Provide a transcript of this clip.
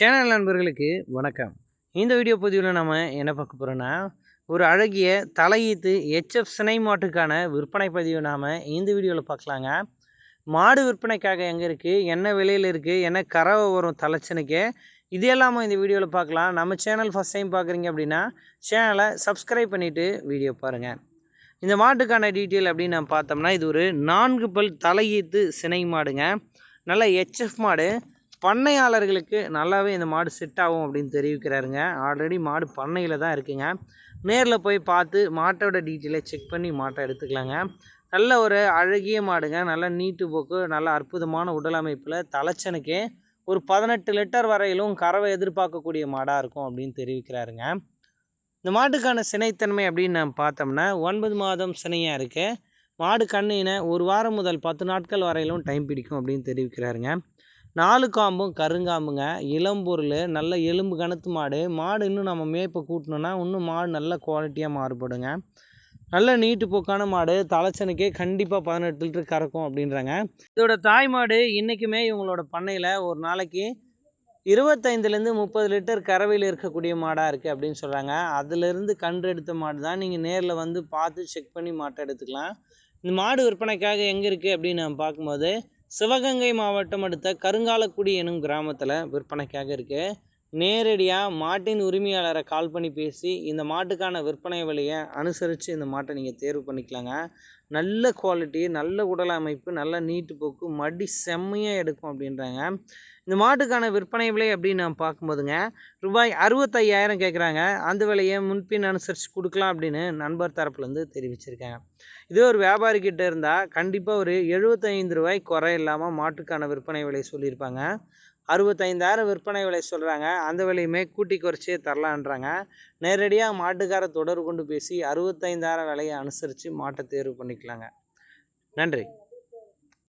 Channel நண்பர்களுக்கு வணக்கம். இந்த வீடியோ பதிவில் நம்ம என்ன பார்க்க போகிறோன்னா ஒரு அழகிய தலையீத்து ஹெச்எஃப் சினை மாட்டுக்கான விற்பனை பதிவு நாம் இந்த வீடியோவில் பார்க்கலாங்க. மாடு விற்பனைக்காக எங்கே இருக்குது என்ன விலையில் இருக்குது என்ன கறவை வரும் தலைச்சனுக்கு இது எல்லாமே இந்த வீடியோவில் பார்க்கலாம். நம்ம சேனல் ஃபஸ்ட் டைம் பார்க்குறீங்க அப்படின்னா சேனலை சப்ஸ்கிரைப் பண்ணிவிட்டு வீடியோ பாருங்கள் இந்த மாட்டுக்கான டீட்டெயில் அப்படின்னு நம்ம பார்த்தோம்னா இது ஒரு நான்கு பல் தலையீத்து சினை மாடுங்க. நல்ல ஹெச்எஃப் மாடு. பண்ணையாளர்களுக்கு நல்லாவே இந்த மாடு செட் ஆகும் அப்படின்னு தெரிவிக்கிறாருங்க. ஆல்ரெடி மாடு பண்ணையில் தான் இருக்குங்க. நேரில் போய் பார்த்து மாட்டோட டீட்டெயிலை செக் பண்ணி மாட்டை எடுத்துக்கலாங்க. நல்ல ஒரு அழகிய மாடுங்க. நல்ல நீட்டு போக்கு நல்ல அற்புதமான உடல் அமைப்பில் தலைச்சனுக்கே ஒரு பதினெட்டு லிட்டர் வரையிலும் கறவை எதிர்பார்க்கக்கூடிய மாடாக இருக்கும் அப்படின்னு தெரிவிக்கிறாருங்க. இந்த மாட்டுக்கான சினைத்தன்மை அப்படின்னு நம்ம பார்த்தோம்னா ஒன்பது மாதம் சினையாக இருக்குது மாடு கண்ணினை ஒரு வாரம் முதல் பத்து நாட்கள் வரையிலும் டைம் பிடிக்கும் அப்படின்னு தெரிவிக்கிறாருங்க. நாலு காம்பும் கருங்காம்புங்க. இளம்பொருள் நல்ல எலும்பு கணத்து மாடு. மாடு இன்னும் நம்ம மேய்ப்பை கூட்டணுன்னா இன்னும் மாடு நல்ல குவாலிட்டியாக மாறுபடுங்க. நல்ல நீட்டு போக்கான மாடு. தலைச்சனுக்கே கண்டிப்பாக பதினெட்டு லிட்டர் கறக்கும் அப்படின்றாங்க. இதோட தாய் மாடு இன்றைக்குமே இவங்களோட பண்ணையில் ஒரு நாளைக்கு இருபத்தைந்துலேருந்து முப்பது லிட்டர் கறவையில் இருக்கக்கூடிய மாடாக இருக்குது அப்படின்னு சொல்கிறாங்க அதிலிருந்து கன்று எடுத்த மாடு தான். நீங்கள் நேரில் வந்து பார்த்து செக் பண்ணி மாட்டை எடுத்துக்கலாம். இந்த மாடு விற்பனைக்காக எங்கே இருக்குது அப்படின்னு நம்ம பார்க்கும்போது சிவகங்கை மாவட்டம் அடுத்த கருங்காலக்குடி எனும் கிராமத்தில் விற்பனைக்காக இருக்குது நேரடியாக மாட்டின் உரிமையாளரை கால் பண்ணி பேசி இந்த மாட்டுக்கான விற்பனை விலையை அனுசரித்து இந்த மாட்டை நீங்கள் தேர்வு பண்ணிக்கலாங்க. நல்ல குவாலிட்டி நல்ல உடல் அமைப்பு நல்ல நீட்டு போக்கு மடி செம்மையாக எடுக்கும் அப்படின்றாங்க. இந்த மாட்டுக்கான விற்பனை விலை அப்படின்னு நான் பார்க்கும்போதுங்க ரூபாய் அறுபத்தையாயிரம் கேட்குறாங்க அந்த விலையை முன்பின் அனுசரித்து கொடுக்கலாம் அப்படின்னு நண்பர் தரப்புலேருந்து தெரிவிச்சிருக்காங்க. இதே ஒரு வியாபாரிக்கிட்ட இருந்தால் கண்டிப்பாக ஒரு எழுபத்தைந்து ரூபாய் குறை இல்லாமல் மாட்டுக்கான விற்பனை விலை சொல்லியிருப்பாங்க. அறுபத்தைந்தாயிரம் விற்பனை விலை சொல்கிறாங்க அந்த விலையுமே கூட்டி குறைச்சே தரலான்றாங்க. நேரடியாக மாட்டுக்கார தொடர்பு கொண்டு பேசி அறுபத்தைந்தாயிரம் விலையை அனுசரித்து மாட்டை தேர்வு பண்ணிக்கலாங்க. நன்றி.